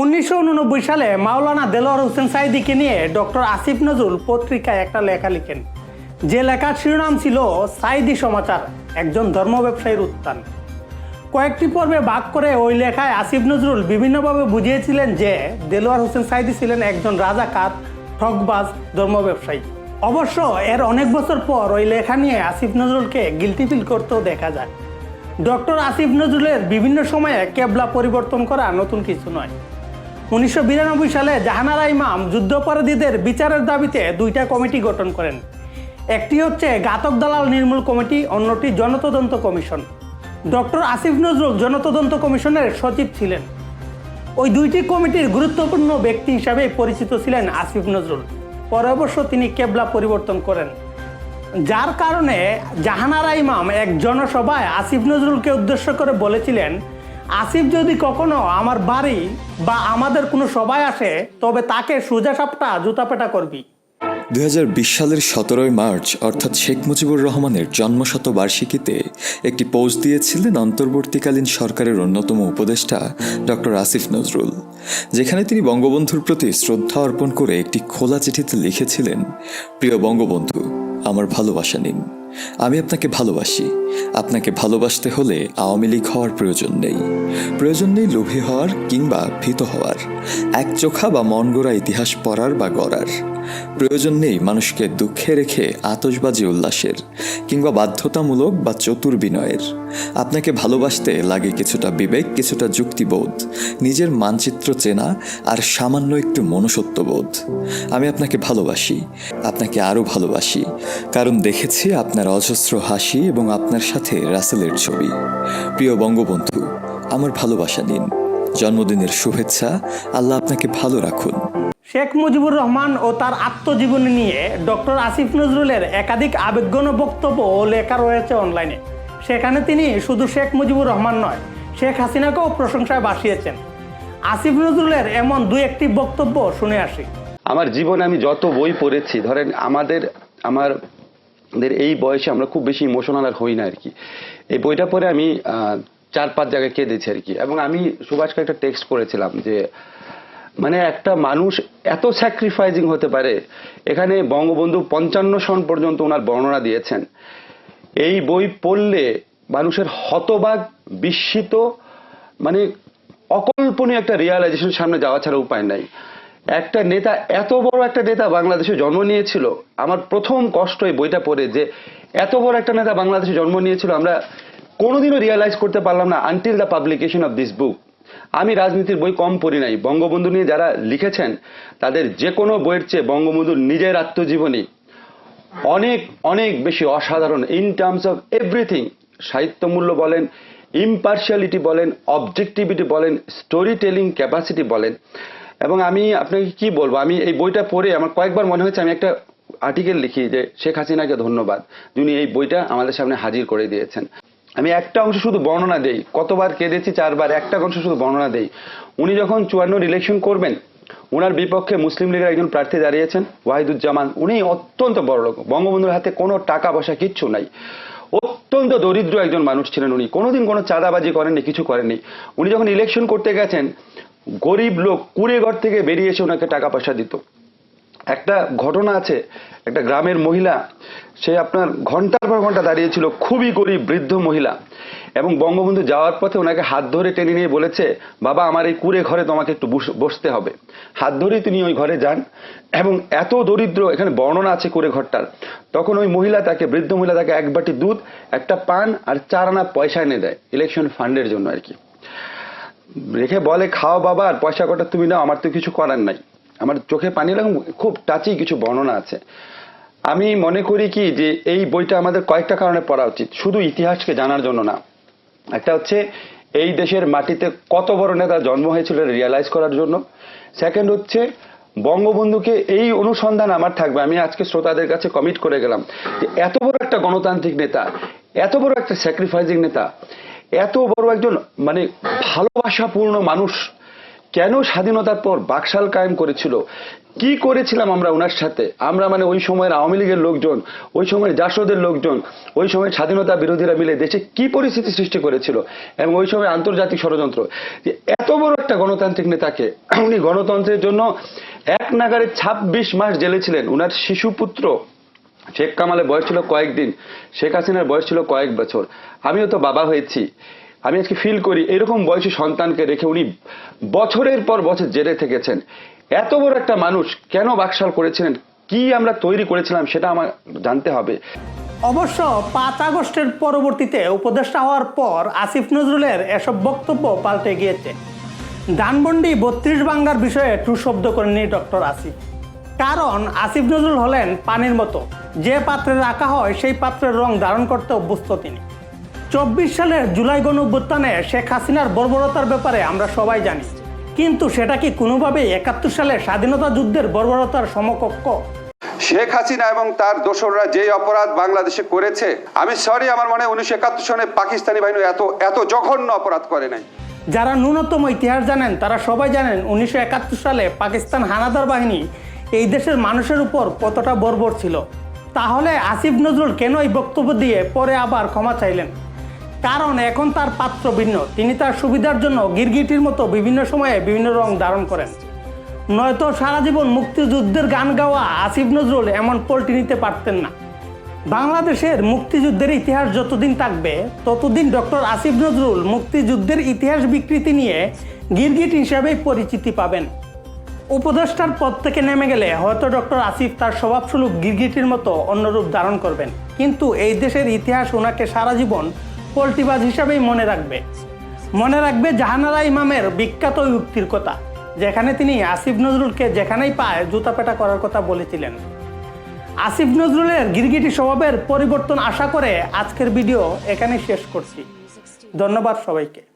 উনিশশো উননব্বই সালে মাওলানা দেলোয়ার হোসেন সাইদিকে নিয়ে ডক্টর আসিফ নজরুল পত্রিকায় একটা লেখা লিখেন। যে লেখার শিরোনাম ছিল সাইদি সমাচার, একজন ধর্ম ব্যবসায়ীর উত্থান। কয়েকটি পর্বে ভাগ করে ওই লেখায় আসিফ নজরুল বিভিন্নভাবে বুঝিয়েছিলেন যে দেলোয়ার হোসেন সাইদি ছিলেন একজন রাজাকার ঠকবাজ ধর্ম ব্যবসায়ী। অবশ্য এর অনেক বছর পর ওই লেখা নিয়ে আসিফ নজরুলকে গিলটি ফিল করতেও দেখা যায়। ডক্টর আসিফ নজরুলের বিভিন্ন সময়ে কেবলা পরিবর্তন করা নতুন কিছু নয়। উনিশশো বিরানব্বই সালে জাহানারা ইমাম যুদ্ধাপরাধীদের বিচারের দাবিতে দুইটা কমিটি গঠন করেন। একটি হচ্ছে ঘাতক দালাল নির্মূল কমিটি, অন্যটি জনতদন্ত কমিশন। ডক্টর আসিফ নজরুল জনতদন্ত কমিশনের সচিব ছিলেন। ওই দুইটি কমিটির গুরুত্বপূর্ণ ব্যক্তি হিসাবে পরিচিত ছিলেন আসিফ নজরুল। পরে অবশ্য তিনি কেবলা পরিবর্তন করেন। যার কারণে জাহানারা ইমাম এক জনসভায় আসিফ নজরুলকে উদ্দেশ্য করে বলেছিলেন আসিফ যদি কখনো আমার বাড়ি বা আমাদের কোনো সবাই আসে, তবে তাকে সোজা সাপটা জুতাপেটা করবি। দুই হাজার বিশ সালের সতেরোই মার্চ, অর্থাৎ শেখ মুজিবুর রহমানের জন্মশতবার্ষিকীতে একটি পোস্ট দিয়েছিলেন অন্তর্বর্তীকালীন সরকারের অন্যতম উপদেষ্টা ডক্টর আসিফ নজরুল, যেখানে তিনি বঙ্গবন্ধুর প্রতি শ্রদ্ধা অর্পণ করে একটি খোলা চিঠিতে লিখেছিলেন, প্রিয় বঙ্গবন্ধু, আমার ভালোবাসা নিন। আমি আপনাকে ভালোবাসি। আপনাকে ভালোবাসতে হলে আওয়ামী লীগ হওয়ার প্রয়োজন নেই। প্রয়োজন নেই লোভী হওয়ার কিংবা ভীত হওয়ার। এক চোখা বা মন গড়া ইতিহাস পড়ার বা গড়ার। প্রয়োজন নেই মানুষকে দুঃখে রেখে আতশবাজি উল্লাসের কিংবা বাধ্যতামূলক বা চতুর বিনয়ের। আপনাকে ভালোবাসতে লাগে কিছুটা বিবেক, কিছুটা যুক্তিবোধ, নিজের মানচিত্র চেনা আর সামান্য একটু মনুষ্যত্ববোধ। আমি আপনাকে ভালোবাসি, আপনাকে আরও ভালোবাসি, কারণ দেখেছি আপনার অজস্র হাসি এবং আপনার সাথে রাসেলের ছবি। প্রিয় বঙ্গবন্ধু আমার ভালোবাসা নিন জন্মদিনের শুভেচ্ছা আল্লাহ আপনাকে ভালো রাখুন। শেখ মুজিবুর রহমান ও তার আত্মজীবনী নিয়ে ডক্টর আসিফ নজরুলের একাধিক আবেগঘন বক্তব্য ও লেখা রয়েছে অনলাইনে। সেখানে তিনি শুধু শেখ মুজিবুর রহমান নয় শেখ হাসিনাকেও প্রশংসায় বাসিয়েছেন আসিফ নজরুলের এমন দুই একটি বক্তব্য শুনে আসি। আমার জীবনে আমি যত বই পড়েছি ধরেন আমাদের আমার আমাদের এই বয়সে আমরা খুব বেশি ইমোশনাল আর হই না আর কি। এই বইটা পড়ে আমি চার পাঁচ জায়গায় কেঁদেছি আর কি। এবং আমি সুভাষকে একটা টেক্সট করেছিলাম যে মানে একটা মানুষ এত স্যাক্রিফাইজিং হতে পারে, এখানে বঙ্গবন্ধু পঞ্চান্ন সন পর্যন্ত ওনার বর্ণনা দিয়েছেন। এই বই পড়লে মানুষের হতবাক, বিস্মিত মানে অকল্পনীয় একটা রিয়ালাইজেশন সামনে যাওয়া ছাড়া উপায় নাই। একটা নেতা, এত বড় একটা নেতা বাংলাদেশে জন্ম নিয়েছিল, আমার প্রথম কষ্ট এই বইটা পড়ে যে এত বড় একটা নেতা বাংলাদেশে জন্ম নিয়েছিল, আমরা কোনোদিনও রিয়ালাইজ করতে পারলাম না until the publication of this book আমি রাজনীতির বই কম পড়ি নাই। বঙ্গবন্ধু নিয়ে যারা লিখেছেন, তাদের যে কোনো বইয়ের চেয়ে বঙ্গবন্ধুর নিজের আত্মজীবনী অনেক অনেক বেশি অসাধারণ ইন টার্মস অফ এভরিথিং সাহিত্য মূল্য বলেন ইম্পার্শিয়ালিটি বলেন অবজেক্টিভিটি বলেন স্টোরি টেলিং ক্যাপাসিটি বলেন। এবং আমি আপনাকে কি বলব? আমি এই বইটা পড়ে আমার কয়েকবার মনে হয়েছে, আমি একটা আর্টিকেল লিখি যে, শেখ হাসিনাকে ধন্যবাদ, যিনি এই বইটা আমাদের সামনে হাজির করে দিয়েছেন। আমি একটা অংশ শুধু বর্ণনা দেই, কতবার কেঁদেছি চারবার, একটা অংশ শুধু বর্ণনা দেই। উনি যখন চুয়ান্ন ইলেকশন করবেন ওনার বিপক্ষে মুসলিম লীগের একজন প্রার্থী দাঁড়িয়েছেন, ওয়াহিদুজ্জামান। উনি অত্যন্ত বড় লোক বঙ্গবন্ধুর হাতে কোনো টাকা পয়সা কিচ্ছু নাই। অত্যন্ত দরিদ্র একজন মানুষ ছিলেন উনি। কোনোদিন কোনো চাঁদাবাজি করেননি, কিছু করেননি। উনি যখন ইলেকশন করতে গেছেন গরিব লোক কুড়ে ঘর থেকে বেরিয়ে এসে ওনাকে টাকা পয়সা দিত। একটা ঘটনা আছে, একটা গ্রামের মহিলা, সে আপনার ঘণ্টার পর ঘণ্টা দাঁড়িয়েছিল, খুবই গরিব, বৃদ্ধ মহিলা এবং বঙ্গবন্ধু যাওয়ার পথে ওনাকে হাত ধরে টেনে নিয়ে বলেছে, বাবা, আমার এই কুড়ে ঘরে তোমাকে একটু বস- বসতে হবে। হাত ধরেই তিনি ওই ঘরে যান এবং এত দরিদ্র, এখানে বর্ণনা আছে কুড়ে ঘরটার, তখন ওই মহিলা তাকে, বৃদ্ধ মহিলা তাকে এক বাটি দুধ, একটা পান আর চার আনা পয়সা এনে দেয় ইলেকশন ফান্ডের জন্য আর কি। রেখে বলে, খাও বাবা, আর পয়সা কটা তুমি নাও, আমার তো কিছু করার নাই। আমার চোখে পানি এরকম খুব টাচি কিছু বর্ণনা আছে। আমি মনে করি কি যে, এই বইটা আমাদের কয়েকটা কারণে পড়া উচিত, শুধু ইতিহাসকে জানার জন্য না। একটা হচ্ছে, এই দেশের মাটিতে কত বড় নেতা জন্ম হয়েছিল রিয়ালাইজ করার জন্য। সেকেন্ড হচ্ছে, বঙ্গবন্ধুকে এই অনুসন্ধান আমার থাকবে। আমি আজকে শ্রোতাদের কাছে কমিট করে গেলাম যে, এত বড় একটা গণতান্ত্রিক নেতা, এত বড় একটা স্যাক্রিফাইজিং নেতা এত বড় একজন মানে ভালোবাসাপূর্ণ মানুষ কেন স্বাধীনতার পর বাকশাল কায়েম করেছিল? কি করেছিলাম আমরা ওনার সাথে? আমরা মানে ওই সময়ের আওয়ামী লীগের লোকজন, ওই সময়ের জাসদের লোকজন, ওই সময়ের স্বাধীনতা বিরোধীরা মিলে দেশে কি পরিস্থিতি সৃষ্টি করেছিল? এবং ওই সময় আন্তর্জাতিক ষড়যন্ত্র। এত বড় একটা গণতান্ত্রিক নেতাকে উনি গণতন্ত্রের জন্য এক নাগারে ছাব্বিশ মাস জেলে ছিলেন। উনার শিশুপুত্র শেখ কামালের বয়স ছিল কয়েকদিন শেখ হাসিনার বয়স ছিল কয়েক বছর। আমিও তো বাবা হয়েছি। আমি আজকে ফিল করি এরকম বয়সী সন্তানকে রেখে উনি বছরের পর বছর জেলে থেকেছেন। এত বড় একটা মানুষ কেন বাকশাল করেছিলেন? কি আমরা তৈরি করেছিলাম সেটা আমার জানতে হবে। অবশ্য পাঁচ আগস্টের পরবর্তীতে উপদেষ্টা হওয়ার পর আসিফ নজরুলের এসব বক্তব্য পাল্টে গিয়েছে। ধানমন্ডি বত্রিশ বাঙ্গার বিষয়ে ট্রু শব্দ করেননি ডক্টর আসিফ। কারণ আসিফ নজরুল হলেন পানির মতো। যে পাত্রে রাখা হয় সেই পাত্রের রং ধারণ করতে অভ্যস্ত তিনি। চব্বিশ সালের জুলাই গণ অভ্যুত্থানে শেখ হাসিনার বর্বরতার ব্যাপারে আমরা সবাই জানি। কিন্তু সেটা কি কোনোভাবেই একাত্তর সালের স্বাধীনতা যুদ্ধের বর্বরতার সমকক্ষ? শেখ হাসিনা এবং তার দোসররা যে অপরাধ বাংলাদেশে করেছে আমি সরি আমার মনে হয় উনিশশো একাত্তর সনে পাকিস্তানি বাহিনী এত এত জঘন্য অপরাধ করে নাই। যারা ন্যূনতম ইতিহাস জানেন তারা সবাই জানেন উনিশশো একাত্তর সালে পাকিস্তান হানাদার বাহিনী এই দেশের মানুষের উপর কতটা বর্বর ছিল। তাহলে আসিফ নজরুল কেন এই বক্তব্য দিয়ে পরে আবার ক্ষমা চাইলেন? কারণ এখন তার পাত্র ভিন্ন। তিনি তার সুবিধার জন্য গিরগিটির মতো বিভিন্ন সময়ে বিভিন্ন রং ধারণ করেন। নয়তো সারা জীবন মুক্তিযুদ্ধের গান গাওয়া আসিফ নজরুল এমন পল্টি নিতে পারতেন না। বাংলাদেশের মুক্তিযুদ্ধের ইতিহাস যতদিন থাকবে, ততদিন ডক্টর আসিফ নজরুল মুক্তিযুদ্ধের ইতিহাস বিকৃতি নিয়ে গিরগিট হিসাবেই পরিচিতি পাবেন। উপদেষ্টার পদ থেকে নেমে গেলে হয়তো ডক্টর আসিফ তার স্বভাবস্বরূপ গিরগিটির মতো অন্য রূপ ধারণ করবেন। কিন্তু এই দেশের ইতিহাস ওনাকে সারা জীবন পোল্টিবাজ হিসাবেই মনে রাখবে। মনে রাখবে জাহানারা ইমামের বিখ্যাত উক্তির কথা, যেখানে তিনি আসিফ নজরুলকে যেখানেই পায় জুতা পেটা করার কথা বলেছিলেন। আসিফ নজরুলের গিরগিটি স্বভাবের পরিবর্তন আশা করে আজকের ভিডিও এখানে শেষ করছি। ধন্যবাদ সবাইকে।